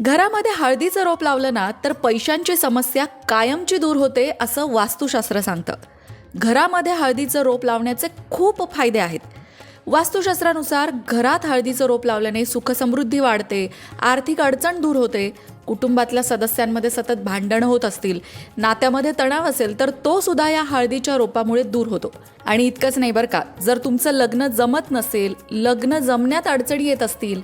घरामध्ये हळदीचं रोप लावलं ना तर पैशांची समस्या कायमची दूर होते असं वास्तुशास्त्र सांगतं. घरामध्ये हळदीचं रोप लावण्याचे खूप फायदे आहेत. वास्तुशास्त्रानुसार घरात हळदीचं रोप लावल्याने सुखसमृद्धी वाढते आर्थिक अडचण दूर होते कुटुंबातल्या सदस्यांमध्ये सतत भांडणं होत असतील नात्यामध्ये तणाव असेल तर तो सुद्धा या हळदीच्या रोपामुळे दूर होतो. आणि इतकंच नाही बरं का जर तुमचं लग्न जमत नसेल लग्न जमण्यात अडचणी येत असतील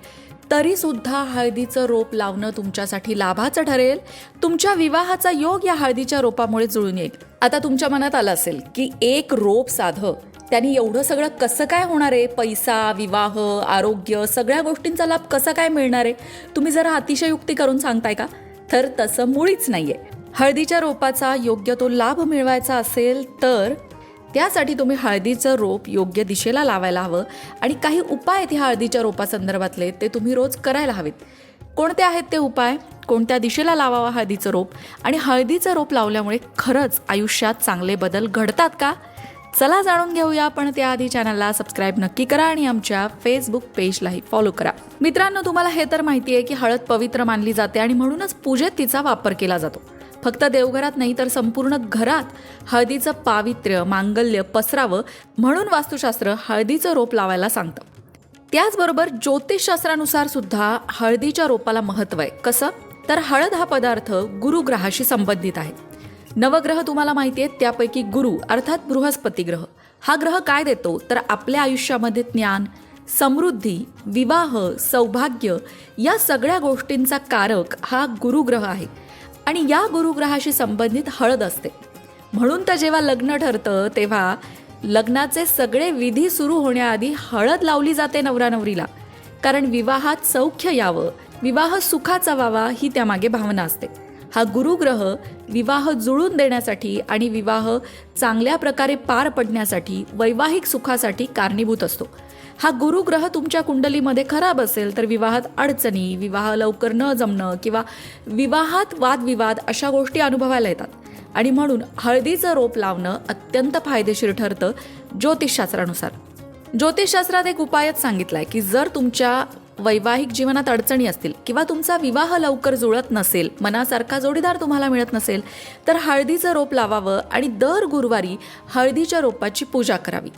तरी सुद्धा हळदीचं रोप लावणं तुमच्यासाठी लाभाचं ठरेल. तुमच्या विवाहाचा योग या हळदीच्या रोपामुळे जुळून येईल. आता तुमच्या मनात आलं असेल की एक रोप साधं त्यांनी एवढं सगळं कसं काय होणार आहे? पैसा विवाह आरोग्य सगळ्या गोष्टींचा लाभ कसा काय मिळणार आहे? तुम्ही जरा अतिशयुक्ती करून सांगताय का? तर तसं मुळीच नाहीये. हळदीच्या रोपाचा योग्य तो लाभ मिळवायचा असेल तर त्यासाठी तुम्ही हळदीचं रोप योग्य दिशेला लावायला हवं आणि काही उपाय आहेत ह्या हळदीच्या रोपासंदर्भातले ते तुम्ही रोज करायला हवेत. कोणते आहेत ते उपाय? कोणत्या दिशेला लावावा हळदीचं रोप? आणि हळदीचं रोप लावल्यामुळे खरंच आयुष्यात चांगले बदल घडतात का? चला जाणून घेऊया पण त्याआधी चॅनलला सबस्क्राईब नक्की करा आणि आमच्या फेसबुक पेजलाही फॉलो करा. मित्रांनो तुम्हाला हे तर माहिती आहे की हळद पवित्र मानली जाते आणि म्हणूनच पूजेत तिचा वापर केला जातो. फक्त देवघरात नाही तर संपूर्ण घरात हळदीचं पावित्र्य मांगल्य पसरावं म्हणून वास्तुशास्त्र हळदीचं रोप लावायला सांगतं. त्याचबरोबर ज्योतिषशास्त्रानुसार सुद्धा हळदीच्या रोपाला महत्त्व आहे. कसं? तर हळद हा पदार्थ गुरुग्रहाशी संबंधित आहे. नवग्रह तुम्हाला माहिती आहेत त्यापैकी गुरु अर्थात बृहस्पती ग्रह. हा ग्रह काय देतो? तर आपल्या आयुष्यामध्ये ज्ञान समृद्धी विवाह सौभाग्य या सगळ्या गोष्टींचा कारक हा गुरुग्रह आहे. आणि या गुरुग्रहाशी संबंधित हळद असते. म्हणून तर जेव्हा लग्न ठरतं तेव्हा लग्नाचे सगळे विधी सुरू होण्याआधी हळद लावली जाते नवरा नवरीला कारण विवाहात सौख्य यावं विवाह सुखाचा व्हावा ही त्यामागे भावना असते. हा गुरुग्रह विवाह जुळून देण्यासाठी आणि विवाह चांगल्या प्रकारे पार पडण्यासाठी वैवाहिक सुखासाठी कारणीभूत असतो. हा गुरुग्रह तुमच्या कुंडलीमध्ये खराब असेल तर विवाहात अडचणी विवाह लवकर न जमणं किंवा विवाहात वादविवाद अशा गोष्टी अनुभवायला येतात. आणि म्हणून हळदीचं रोप लावणं अत्यंत फायदेशीर ठरतं ज्योतिषशास्त्रानुसार. ज्योतिषशास्त्रात एक उपायच सांगितलाय की जर तुमच्या वैवाहिक जीवनात अडचणी असतील किंवा तुमचा विवाह लवकर जुळत नसेल मनासारखा जोडीदार तुम्हाला मिळत नसेल तर हळदीचं रोप लावावं आणि दर गुरुवारी हळदीच्या रोपाची पूजा करावी.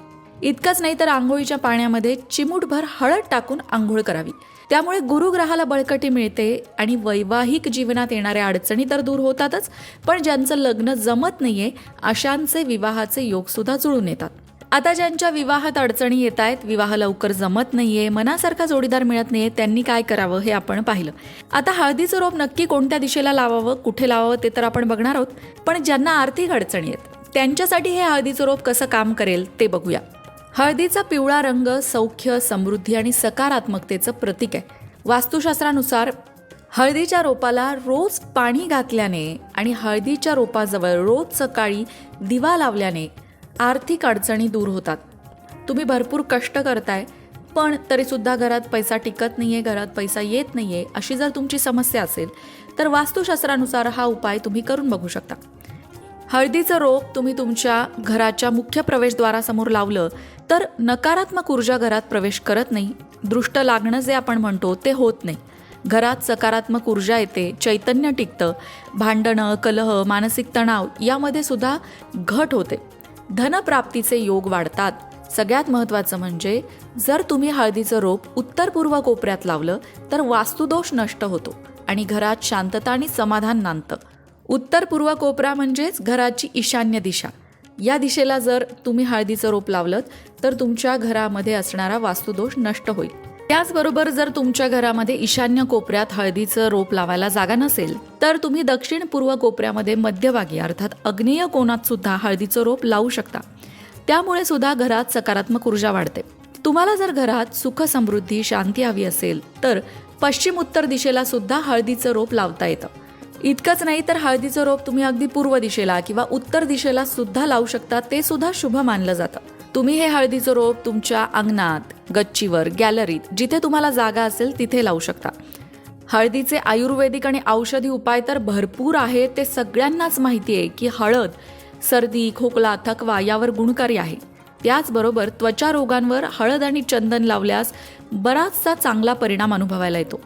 इतकंच नाही तर आंघोळीच्या पाण्यामध्ये चिमूटभर हळद टाकून आंघोळ करावी. त्यामुळे गुरुग्रहाला बळकटी मिळते आणि वैवाहिक जीवनात येणाऱ्या अडचणी तर दूर होतातच पण ज्यांचं लग्न जमत नाहीये अशांचे विवाहाचे योगसुद्धा जुळून येतात. आता ज्यांच्या विवाहात अडचणी येत आहेत विवाह लवकर जमत नाहीये मनासारखा जोडीदार मिळत नाहीये त्यांनी काय करावं हे आपण पाहिलं. आता हळदीचं रोप नक्की कोणत्या दिशेला लावावं कुठे लावावं ते तर आपण बघणार आहोत पण ज्यांना आर्थिक अडचणी आहेत त्यांच्यासाठी हे हळदीचं रोप कसं काम करेल ते बघूया. हळदीचा पिवळा रंग सौख्य समृद्धी आणि सकारात्मकतेचं प्रतीक आहे. वास्तुशास्त्रानुसार हळदीच्या रोपाला रोज पाणी घातल्याने आणि हळदीच्या रोपाजवळ रोज सकाळी दिवा लावल्याने आर्थिक अडचणी दूर होतात. तुम्ही भरपूर कष्ट करताय पण तरीसुद्धा घरात पैसा टिकत नाही आहे घरात पैसा येत नाही आहे अशी जर तुमची समस्या असेल तर वास्तुशास्त्रानुसार हा उपाय तुम्ही करून बघू शकता. हळदीचं रोप तुम्ही तुमच्या घराच्या मुख्य प्रवेशद्वारासमोर लावलं तर नकारात्मक ऊर्जा घरात प्रवेश करत नाही. दृष्ट लागणं जे आपण म्हणतो ते होत नाही. घरात सकारात्मक ऊर्जा येते चैतन्य टिकतं. भांडणं कलह मानसिक तणाव यामध्ये सुद्धा घट होते. धनप्राप्तीचे योग वाढतात. सगळ्यात महत्त्वाचं म्हणजे जर तुम्ही हळदीचं रोप उत्तर पूर्व कोपऱ्यात लावलं तर वास्तुदोष नष्ट होतो आणि घरात शांतता आणि समाधान नांदतं. उत्तर पूर्व कोपरा म्हणजेच घराची ईशान्य दिशा. या दिशेला जर तुम्ही हळदीचं रोप लावलं तर तुमच्या घरामध्ये असणारा वास्तुदोष नष्ट होईल. त्याचबरोबर जर तुमच्या घरामध्ये ईशान्य कोपऱ्यात हळदीचं रोप लावायला जागा नसेल तर तुम्ही दक्षिण पूर्व कोपऱ्यामध्ये मध्यभागी अर्थात अग्नेय कोणात सुद्धा हळदीचं रोप लावू शकता. त्यामुळे सुद्धा घरात सकारात्मक ऊर्जा वाढते. तुम्हाला जर घरात सुख समृद्धी शांती हवी असेल तर पश्चिम उत्तर दिशेला सुद्धा हळदीचं रोप लावता येतं. इतकंच नाही तर हळदीचं रोप तुम्ही अगदी पूर्व दिशेला किंवा उत्तर दिशेला सुद्धा लावू शकता ते सुद्धा शुभ मानलं जातं. तुम्ही हे हळदीचं रोप तुमच्या अंगणात गच्चीवर गॅलरीत जिथे तुम्हाला जागा असेल तिथे लावू शकता. हळदीचे आयुर्वेदिक आणि औषधी उपाय तर भरपूर आहेत ते सगळ्यांनाच माहिती आहे की हळद सर्दी खोकला थकवा यावर गुणकारी आहे. त्याचबरोबर त्वचा रोगांवर हळद आणि चंदन लावल्यास बराचसा चांगला परिणाम अनुभवायला येतो.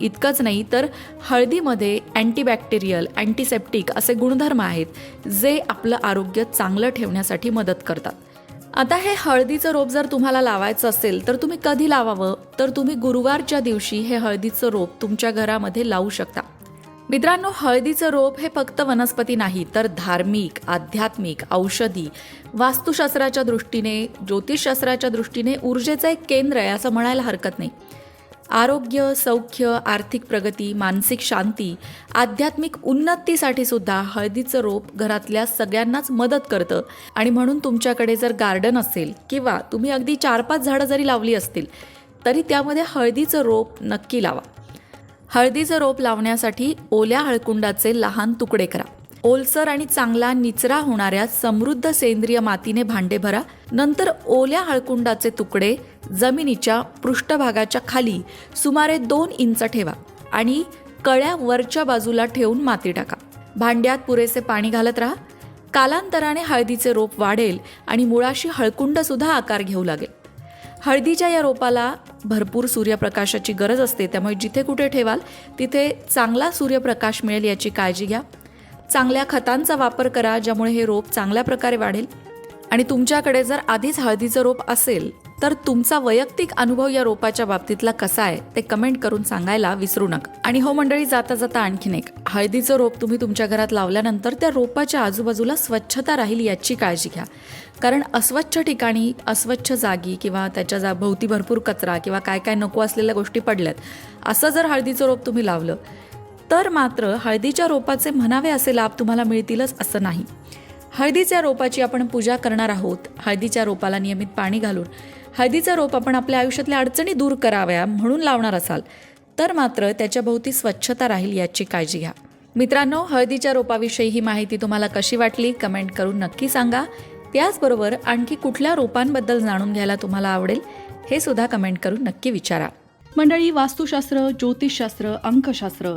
इतकंच नाही तर हळदीमध्ये अँटीबॅक्टेरियल अँटीसेप्टिक असे गुणधर्म आहेत जे आपलं आरोग्य चांगलं ठेवण्यासाठी मदत करतात. आता हे हळदीचं रोप जर तुम्हाला लावायचं असेल तर तुम्ही कधी लावावं? तर तुम्ही गुरुवारच्या दिवशी हे हळदीचं रोप तुमच्या घरामध्ये लावू शकता. मित्रांनो हळदीचं रोप हे फक्त वनस्पती नाही तर धार्मिक आध्यात्मिक औषधी वास्तुशास्त्राच्या दृष्टीने ज्योतिषशास्त्राच्या दृष्टीने ऊर्जेचं एक केंद्र आहे असं म्हणायला हरकत नाही. आरोग्य सौख्य आर्थिक प्रगती मानसिक शांती आध्यात्मिक उन्नतीसाठी सुद्धा हळदीचं रोप घरातल्या सगळ्यांनाच मदत करतं. आणि म्हणून तुमच्याकडे जर गार्डन असेल किंवा तुम्ही अगदी चार पाच झाडं जरी लावली असतील तरी त्यामध्ये हळदीचं रोप नक्की लावा. हळदीचं रोप लावण्यासाठी ओल्या हळकुंडाचे लहान तुकडे करा. ओलसर आणि चांगला निचरा होणाऱ्या समृद्ध सेंद्रिय मातीने भांडे भरा. नंतर ओल्या हळकुंडाचे तुकडे जमिनीच्या पृष्ठभागाच्या खाली सुमारे दोन इंच ठेवा आणि कळ्या वरच्या बाजूला ठेवून माती टाका. भांड्यात पुरेसे पाणी घालत राहा. कालांतराने हळदीचे रोप वाढेल आणि मुळाशी हळकुंड सुद्धा आकार घेऊ लागेल. हळदीच्या या रोपाला भरपूर सूर्यप्रकाशाची गरज असते त्यामुळे जिथे कुठे ठेवाल तिथे चांगला सूर्यप्रकाश मिळेल याची काळजी घ्या. चांगल्या खतांचा वापर करा ज्यामुळे हे रोप चांगल्या प्रकारे वाढेल. आणि तुमच्याकडे जर आधीच हळदीचं रोप असेल तर तुमचा वैयक्तिक अनुभव या रोपाच्या बाबतीतला कसा आहे ते कमेंट करून सांगायला विसरू नका. आणि हो मंडळी जाता जाता आणखीन एक. हळदीचं रोप तुम्ही तुमच्या घरात लावल्यानंतर त्या रोपाच्या आजूबाजूला स्वच्छता राहील याची काळजी घ्या. कारण अस्वच्छ ठिकाणी अस्वच्छ जागी किंवा त्याच्या जा भोवती भरपूर कचरा किंवा काय काय नको असलेल्या गोष्टी पडल्यात असं जर हळदीचं रोप तुम्ही लावलं तर मात्र हळदीच्या रोपाचे म्हणावे असे लाभ तुम्हाला मिळतीलच असं नाही. हळदीच्या रोपाची आपण पूजा करणार आहोत. हळदीच्या रोपाला नियमित पाणी घालून हळदीचं रोप आपण आपल्या आयुष्यातल्या अडचणी दूर कराव्या म्हणून लावणार असाल. तर मात्र त्याच्याभोवती स्वच्छता राहील याची काळजी घ्या. मित्रांनो हळदीच्या रोपाविषयी ही माहिती तुम्हाला कशी वाटली कमेंट करून नक्की सांगा. त्याचबरोबर आणखी कुठल्या रोपांबद्दल जाणून घ्यायला तुम्हाला आवडेल हे सुद्धा कमेंट करून नक्की विचारा. मंडळी वास्तुशास्त्र ज्योतिषशास्त्र अंकशास्त्र